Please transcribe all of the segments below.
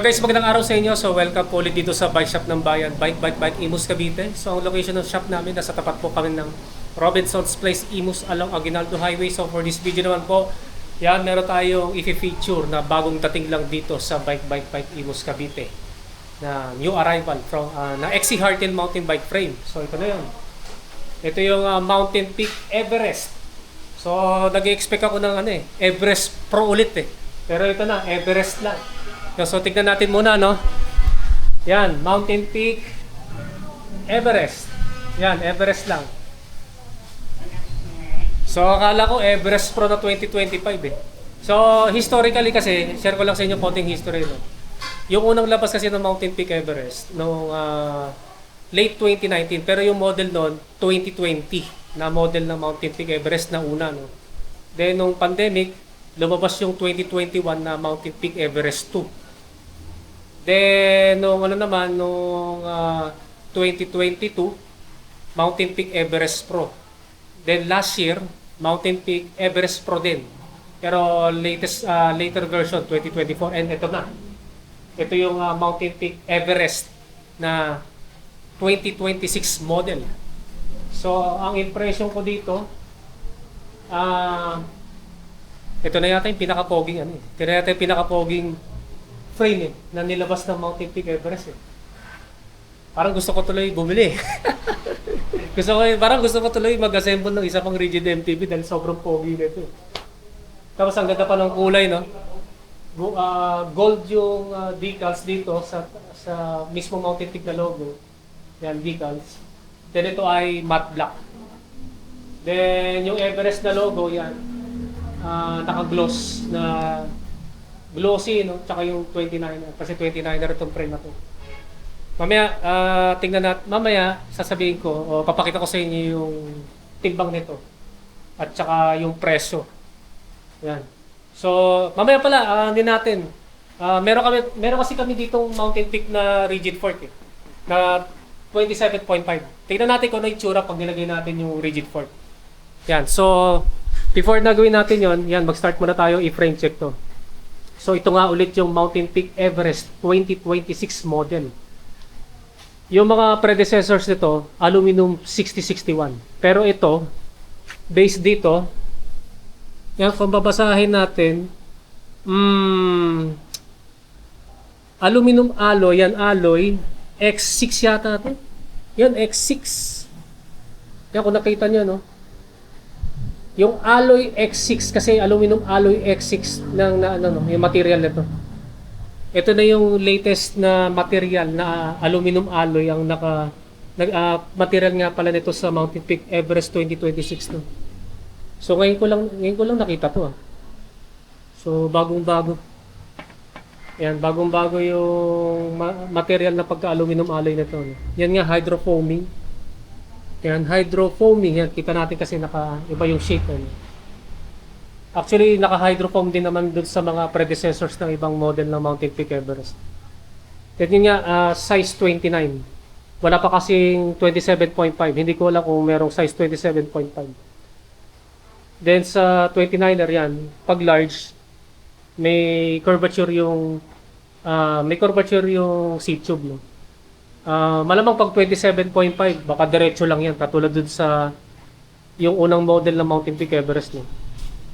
Hello guys, magandang araw sa inyo. So welcome po ulit dito sa bike shop ng bayan, Bike Bike Bike Imus Cavite. So ang location ng shop namin, nasa tapat po kami ng Robinson's Place Imus along Aguinaldo Highway. So for this video naman po, yan, meron tayong i-feature na bagong dating lang dito sa Bike Bike Bike Imus Cavite na new arrival from uh, na XC Hartin mountain bike frame. So ito na yun. Ito yung uh, Mountain Peak Everest. So nag-expect ako ng ano eh, Everest Pro ulit eh. Pero ito na, Everest lang. So, tignan natin muna, no? Yan, Mountain Peak, Everest. Yan, Everest lang. So, akala ko Everest Pro na 2025 eh. So, historically kasi, share ko lang sa inyo konting history, no? Yung unang labas kasi ng Mountain Peak Everest, noong ah, late 2019, pero yung model noon, 2020 na model ng Mountain Peak Everest na una, no? Then, nung pandemic, lumabas yung 2021 na Mountain Peak Everest 2. Then, nung ano naman, nung ah, 2022, Mountain Peak Everest Pro. Then last year, Mountain Peak Everest Pro din. Pero latest ah, later version 2024 and ito na. Ito yung ah, Mountain Peak Everest na 2026 model. So, ang impression ko dito, ah ito na yata yung pinaka-poging ano eh. Ito na yata yung pinaka-poging frame eh, na nilabas ng Mountain Peak Everest eh. Parang gusto ko tuloy bumili. gusto ko, parang gusto ko tuloy mag-assemble ng isa pang rigid MTB dahil sobrang pogi nito. eh. Tapos ang ganda pa ng kulay, no? Ah, gold yung ah, decals dito sa sa mismo Mountain Peak na logo. Yan, decals. Then ito ay matte black. Then yung Everest na logo, yan. ah, naka-gloss na glossy, no? Tsaka yung 29er. Kasi 29er itong frame na to. Mamaya, ah, tingnan natin. Mamaya, sasabihin ko, o papakita ko sa inyo yung timbang nito. At tsaka yung presyo. Yan. So, mamaya pala, ah, hindi natin. Ah, meron kami meron kasi kami ditong Mountain Peak na rigid fork eh, na 27.5. Tingnan natin kung ano yung tsura pag nilagay natin yung rigid fork. Yan. So, before na gawin natin yon, yan, mag-start muna tayo, i-frame check to. So, ito nga ulit yung Mountain Peak Everest 2026 model. Yung mga predecessors nito, aluminum 6061. Pero ito, based dito, yan, kung babasahin natin, mm, aluminum alloy, yan alloy, X6 yata ito. Yan, X6. Yan, kung nakita nyo, no? Yung alloy X6, kasi aluminum alloy X6 ng na, ano, no, yung material nito. Ito na yung latest na material na aluminum alloy ang naka nag ah, material nga pala nito sa Mountain Peak Everest 2026 no. So ngayon ko lang ngayon ko lang nakita to ah. So bagong-bago. Yan, bagong-bago yung ma- material na pagka-aluminum alloy nito. No? Yan nga hydrofoaming. Yan, hydrofoaming. Yan, kita natin kasi naka iba yung shape. Ano? Actually, naka-hydrofoam din naman dun sa mga predecessors ng ibang model ng Mountain Peak Everest. Yan yun nga, ah, size 29. Wala pa kasing 27.5. Hindi ko alam kung merong size 27.5. Then sa 29er yan, pag large, may curvature yung ah, may curvature yung seat tube no. Ah, malamang pag 27.5 baka diretso lang yan katulad dun sa yung unang model ng Mountain Peak Everest no.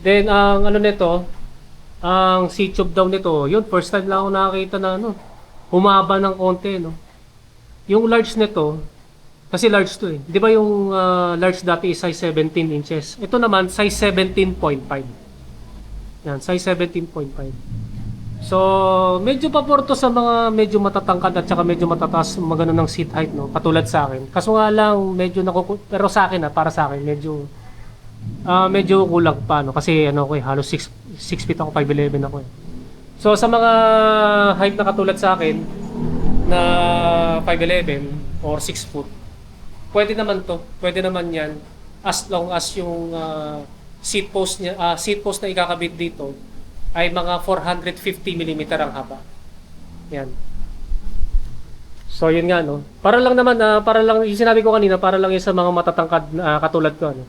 Then ang ano nito, ang seat tube daw nito, yun first time lang ako nakakita na ano, humaba ng konti no. Yung large nito, kasi large to eh. Di ba yung ah, large dati is size 17 inches? Ito naman, size 17.5. Yan, size 17.5. So, medyo paporto sa mga medyo matatangkad at saka medyo matataas magano ng seat height, no? Katulad sa akin. Kaso nga lang, medyo nakuku... Pero sa akin, ah, para sa akin, medyo... ah medyo kulang pa, no? Kasi ano ko eh, halos 6, 6 feet ako, 5'11 ako eh. So, sa mga height na katulad sa akin, na 5'11 or 6 foot, pwede naman to. Pwede naman yan as long as yung ah, seat post niya, ah, seat post na ikakabit dito ay mga 450 mm ang haba. Yan. So yun nga no. Para lang naman ah, para lang yung sinabi ko kanina para lang yun sa mga matatangkad na katulad ko ano.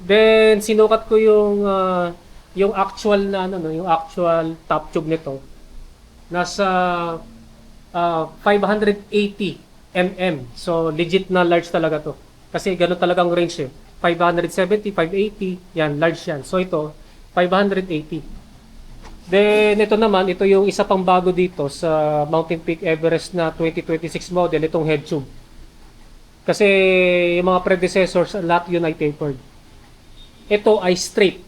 Then sinukat ko yung ah, yung actual na ano no, yung actual top tube nito. nasa ah, 580 mm. So legit na large talaga to. Kasi ganun talagang range eh. 570, 580, yan, large yan. So ito, 580. Then ito naman, ito yung isa pang bago dito sa Mountain Peak Everest na 2026 model, itong head tube. Kasi yung mga predecessors, lahat yun ay tapered. Ito ay straight.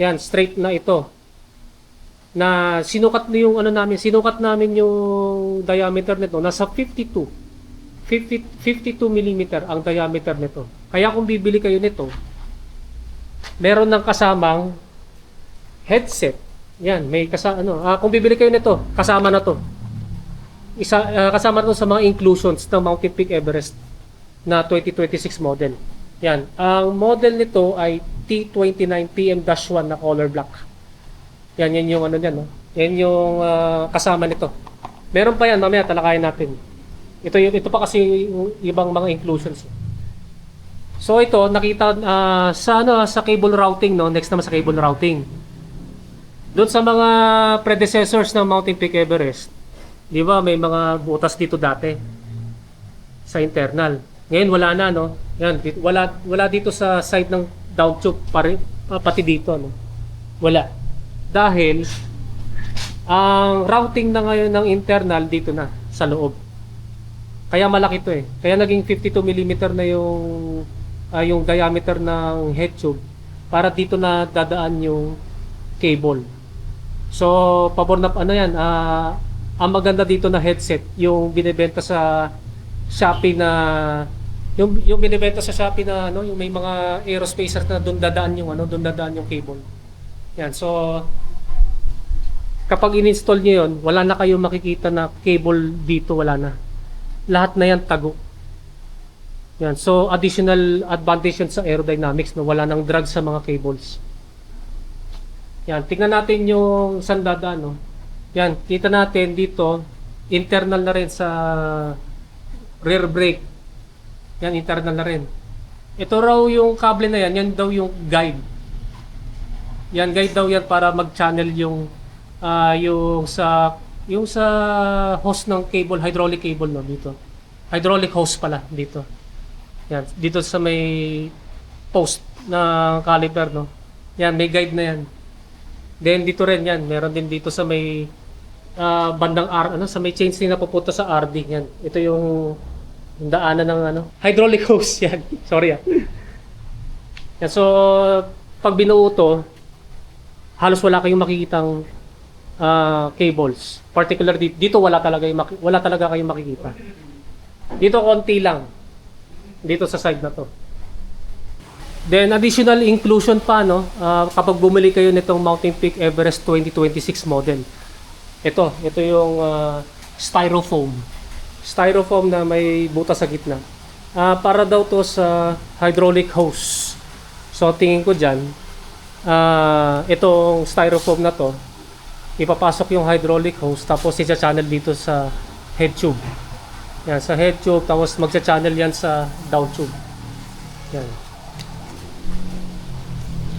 Yan, straight na ito. Na sinukat na yung ano namin, sinukat namin yung diameter nito, nasa 52. 50, 52 mm ang diameter nito. Kaya kung bibili kayo nito, meron ng kasamang headset. Yan, may kasama ano, ah, kung bibili kayo nito, kasama na to. Isa ah, kasama na to sa mga inclusions ng Mountain Peak Everest na 2026 model. Yan, ang model nito ay T29 PM-1 na color black. Yan, yan yung ano niyan, no? Yan yung ah, kasama nito. Meron pa yan, mamaya talakayan natin. Ito yung ito pa kasi yung ibang mga inclusions. So ito nakita ah, sa ano sa cable routing no, next naman sa cable routing. Doon sa mga predecessors ng Mountain Peak Everest, 'di ba, may mga butas dito dati sa internal. Ngayon wala na no. Yan, dito, wala wala dito sa side ng down tube pare, pa- pati dito no. Wala. Dahil ang routing na ngayon ng internal dito na sa loob. Kaya malaki to eh. Kaya naging 52 mm na yung ah, yung diameter ng head tube para dito na dadaan yung cable. So, pabor na ano yan, ah, ang maganda dito na headset, yung binebenta sa Shopee na yung yung binebenta sa Shopee na ano, yung may mga aerospacer na doon dadaan yung ano, doon dadaan yung cable. Yan. So, kapag in-install niyo yon, wala na kayong makikita na cable dito, wala na. Lahat na yan tago. Yan. So, additional advantage yun sa aerodynamics na wala nang drag sa mga cables. Yan. Tingnan natin yung sandada, no? Yan. Kita natin dito, internal na rin sa rear brake. Yan, internal na rin. Ito raw yung kable na yan, yan daw yung guide. Yan, guide daw yan para mag-channel yung ah, yung sa yung sa hose ng cable, hydraulic cable no dito. Hydraulic hose pala dito. Yan, dito sa may post na caliper no. Yan, may guide na yan. Then dito rin yan, meron din dito sa may ah, bandang R ano sa may chains na papunta sa RD yan. Ito yung daanan ng ano, hydraulic hose yan. Sorry ah. Yan, so pag binuo to, halos wala kayong makikitang ah, cables. Particular dito, dito wala talaga yung wala talaga kayong makikita. Dito konti lang. Dito sa side na to. Then additional inclusion pa no, ah, kapag bumili kayo nitong Mountain Peak Everest 2026 model. Ito, ito yung ah, styrofoam. Styrofoam na may butas sa gitna. Ah, para daw to sa hydraulic hose. So tingin ko diyan, ah, itong styrofoam na to, ipapasok yung hydraulic hose tapos i-channel dito sa head tube. Yan, sa head tube tapos magsa-channel yan sa down tube. Yan.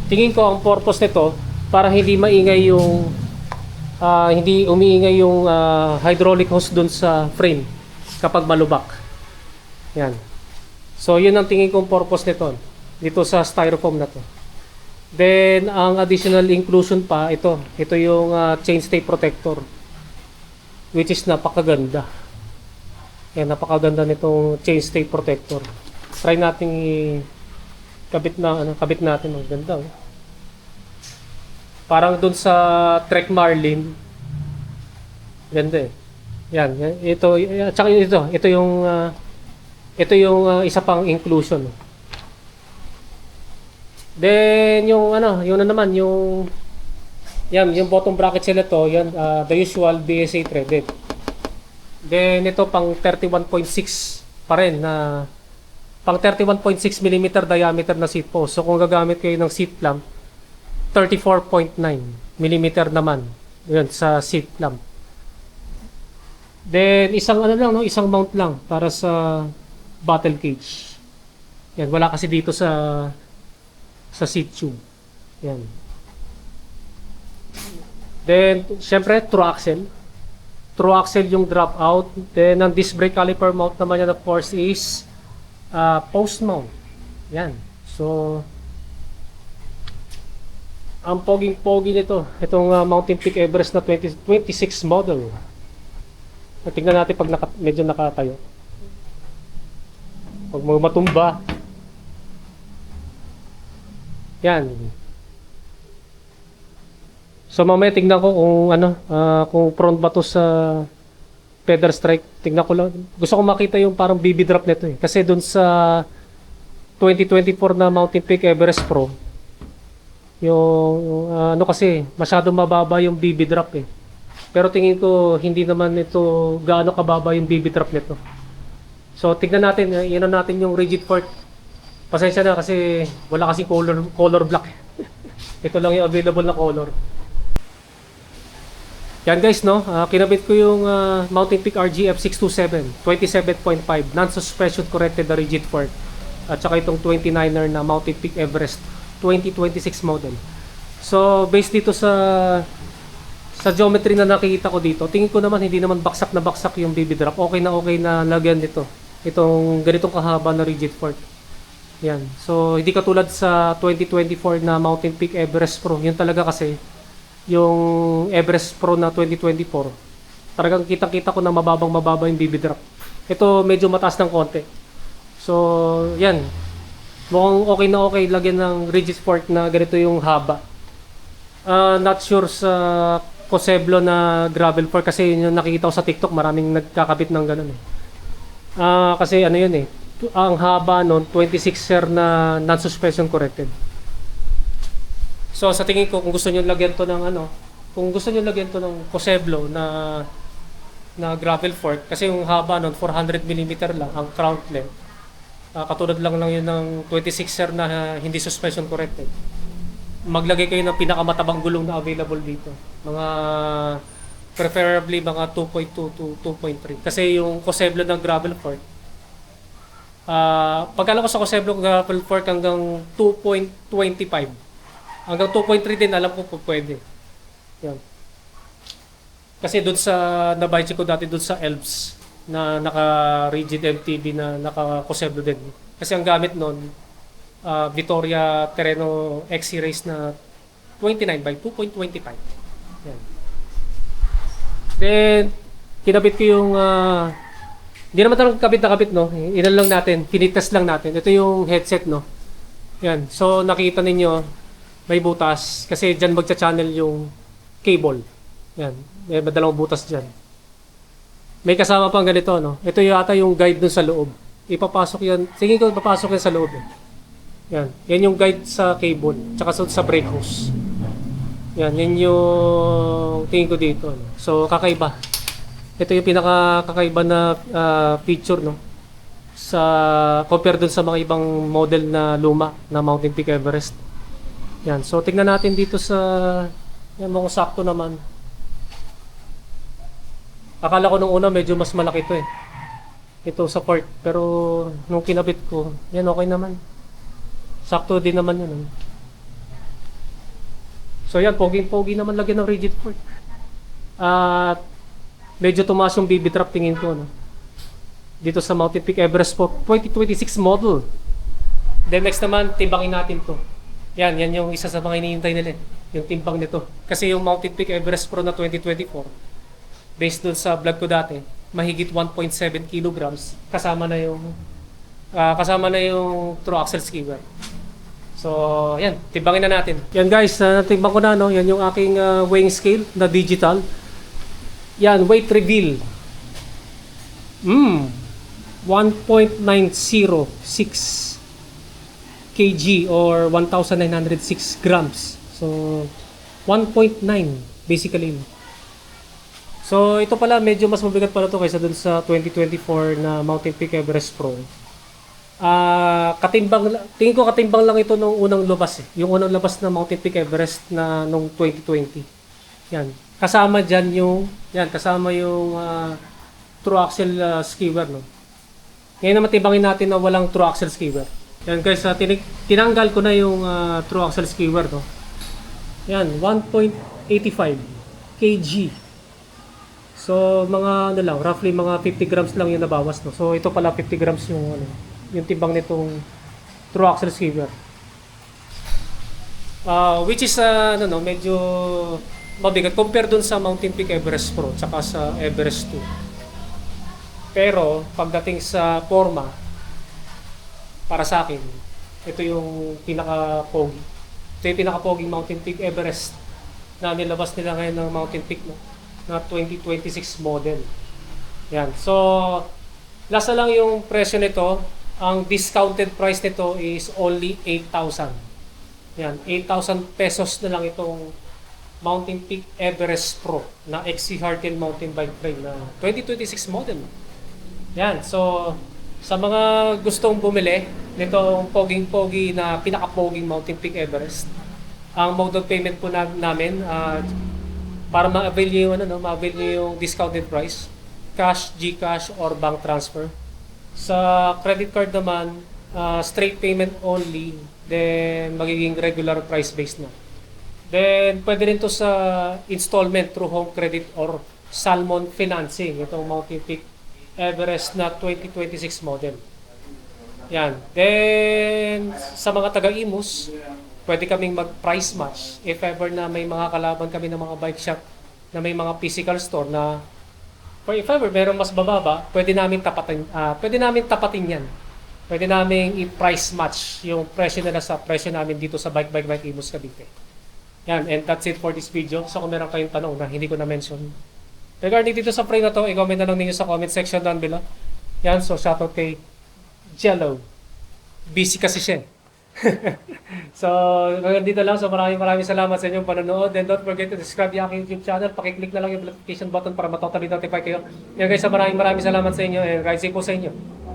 Tingin ko ang purpose nito para hindi maingay yung ah, hindi umiingay yung ah, hydraulic hose dun sa frame kapag malubak. Yan. So yun ang tingin kong purpose nito dito sa styrofoam na to. Then ang additional inclusion pa ito, ito yung ah, chain stay protector which is napakaganda. Yan, napakaganda nitong chain stay protector. Try nating i- kabit na ano, kabit natin ang ganda. Oh. Parang doon sa Trek Marlin. Ganda eh. Yan, yan ito uh, tsaka ito, ito yung ah, ito yung ah, isa pang inclusion. Then yung ano, yun na naman yung yan, yung bottom bracket sila to, yan ah, the usual BSA threaded. Then ito pang 31.6 pa rin na pang 31.6 mm diameter na seat post. So kung gagamit kayo ng seat lamp, 34.9 mm naman. Yun, sa seat lamp. Then isang ano lang, no, isang mount lang para sa bottle cage. Yan, wala kasi dito sa sa seat tube. Yan. Then, syempre, true axle. True axle yung drop out. Then, ang disc brake caliper mount naman yan, of course, is uh, post mount. Yan. So, ang poging-pogi nito, itong uh, Mountain Peak Everest na 20, 26 model. Tingnan natin pag naka, medyo nakatayo. Pag mo matumba. Yan. So mamaya tingnan ko kung ano, ah, kung prone ba to sa pedal strike. Tingnan ko lang. Gusto ko makita yung parang BB drop nito eh. Kasi dun sa 2024 na Mountain Peak Everest Pro, yung, ah, ano kasi, masyado mababa yung BB drop eh. Pero tingin ko hindi naman ito gaano kababa yung BB drop nito. So tignan natin, uh, iano natin yung rigid fork. Pasensya na kasi wala kasi color color black. ito lang yung available na color. Yan guys no, Ah, kinabit ko yung ah, Mountain Peak RG F627 27.5 non-suspension corrected na rigid fork. At saka itong 29er na Mountain Peak Everest 2026 model. So based dito sa sa geometry na nakikita ko dito, tingin ko naman hindi naman baksak na baksak yung BB drop. Okay na okay na lagyan dito. Itong ganitong kahaba na rigid fork. Yan. So hindi katulad sa 2024 na Mountain Peak Everest Pro. Yun talaga kasi yung Everest Pro na 2024. Talagang kitang-kita ko na mababang mababa yung BB drop. Ito medyo mataas ng konti. So, yan. Mukhang okay na okay lagyan ng rigid fork na ganito yung haba. Ah, not sure sa Coseblo na gravel fork kasi yun yung nakikita ko sa TikTok maraming nagkakabit ng ganun eh. Ah, kasi ano yun eh. Ang haba nun 26er na non-suspension corrected. So sa tingin ko kung gusto niyo lagyan to ng ano, kung gusto niyo lagyan to ng Coseblo na na gravel fork kasi yung haba nun 400 mm lang ang crown length. Ah, katulad lang lang yun ng 26er na ah, hindi suspension corrected maglagay kayo ng pinakamatabang gulong na available dito. Mga preferably mga 2.2 to 2.3. Kasi yung Coseblo ng gravel fork, ah pag alam ko sa Coseblo gravel fork hanggang 2.25. Hanggang 2.3 din alam ko po pwede. Yan. Kasi doon sa nabike ko dati doon sa Elves na naka rigid MTB na naka Coseblo din. Kasi ang gamit noon uh, Vittoria Terreno XC Race na 29 by 2.25. Yan. Then, kinabit ko yung, uh, hindi naman talagang kabit na kabit, no? Ilan lang natin, pinitest lang natin. Ito yung headset, no? Yan. So, nakita ninyo, may butas. Kasi dyan magcha-channel yung cable. Yan. May dalawang butas dyan. May kasama pang ganito, no? Ito yata yung guide dun sa loob. Ipapasok yan. Tingin ko papasok yan sa loob. Eh. Yan. Yan yung guide sa cable. Tsaka sa, sa brake hose. Yan. Yan yung tingin ko dito. No? So, kakaiba. Ito yung pinaka kakaiba na ah, feature, no? Sa, compare dun sa mga ibang model na luma na Mountain Peak Everest. Yan. So, tingnan natin dito sa, yan mukhang sakto naman. Akala ko nung una medyo mas malaki to eh. Ito sa port. Pero nung kinabit ko, yan okay naman. Sakto din naman yun. eh. So yan, pogi-pogi naman lagyan ng rigid fork. At medyo tumaas yung BB trap tingin ko. No? Dito sa Mountain Peak Everest po, 2026 model. Then next naman, timbangin natin to. Yan, yan yung isa sa mga iniintay nila. eh, Yung timbang nito. Kasi yung Mountain Peak Everest Pro na 2024, based dun sa vlog ko dati, mahigit 1.7 kilograms kasama na yung ah, kasama na yung true axle skiver. So, yan, timbangin na natin. Yan guys, uh, timbang ko na no, yan yung aking ah, weighing scale na digital. Yan, weight reveal. Mm. 1.906 kg or 1,906 grams. So, 1.9 basically. So, ito pala, medyo mas mabigat pala to kaysa dun sa 2024 na Mountain Peak Everest Pro. Ah, katimbang la- tingin ko katimbang lang ito nung unang labas eh. Yung unang labas na Mountain Peak Everest na nung 2020. Yan. Kasama diyan yung yan, kasama yung ah, true axle ah, skiver no. Ngayon naman timbangin natin na walang true axle skiver. Yan guys, ah, tinig- tinanggal ko na yung ah, true axle skiver no. Yan, 1.85. kg. So, mga ano lang, roughly mga 50 grams lang yung nabawas. No? So, ito pala 50 grams yung, ano, yung timbang nitong true axle skimmer. Ah, which is, uh, ano, no, medyo mabigat compare dun sa Mountain Peak Everest Pro tsaka sa Everest 2. Pero, pagdating sa forma, para sa akin, ito yung pinaka-pogi. Ito yung pinaka-poging Mountain Peak Everest na nilabas nila ngayon ng Mountain Peak no? na 2026 model. Yan. So, lasa lang yung presyo nito. Ang discounted price nito is only 8,000. Yan. 8,000 pesos na lang itong Mountain Peak Everest Pro na XC Hardtail mountain bike frame na 2026 model. Yan. So, sa mga gustong bumili nitong poging-pogi na pinaka-poging Mountain Peak Everest, ang mode of payment po na, namin ah, para ma-avail yung, ano, no, ma-avail nyo yung discounted price, cash, GCash, or bank transfer. Sa credit card naman, ah, straight payment only, then magiging regular price based na. Then, pwede rin to sa installment through home credit or Salmon Financing, itong Mountain Peak Everest na 2026 model. Yan. Then, sa mga taga-imus, pwede kaming mag-price match if ever na may mga kalaban kami ng mga bike shop na may mga physical store na or if ever meron mas bababa, pwede namin tapatin, ah, pwede namin tapatin yan. Pwede namin i-price match yung presyo nila sa presyo namin dito sa Bike Bike Bike Imus Cavite. Yan, and that's it for this video. So kung meron kayong tanong na hindi ko na-mention, regarding dito sa frame na to, i-comment na lang ninyo sa comment section down below. Yan, so shoutout kay Jello. Busy kasi siya. eh. so, hanggang dito lang. So, maraming maraming salamat sa inyong panonood. And don't forget to subscribe yung aking YouTube channel. Pakiclick na lang yung notification button para matotally notify kayo. Yan guys, so maraming maraming salamat sa inyo. And guys, po sa inyo.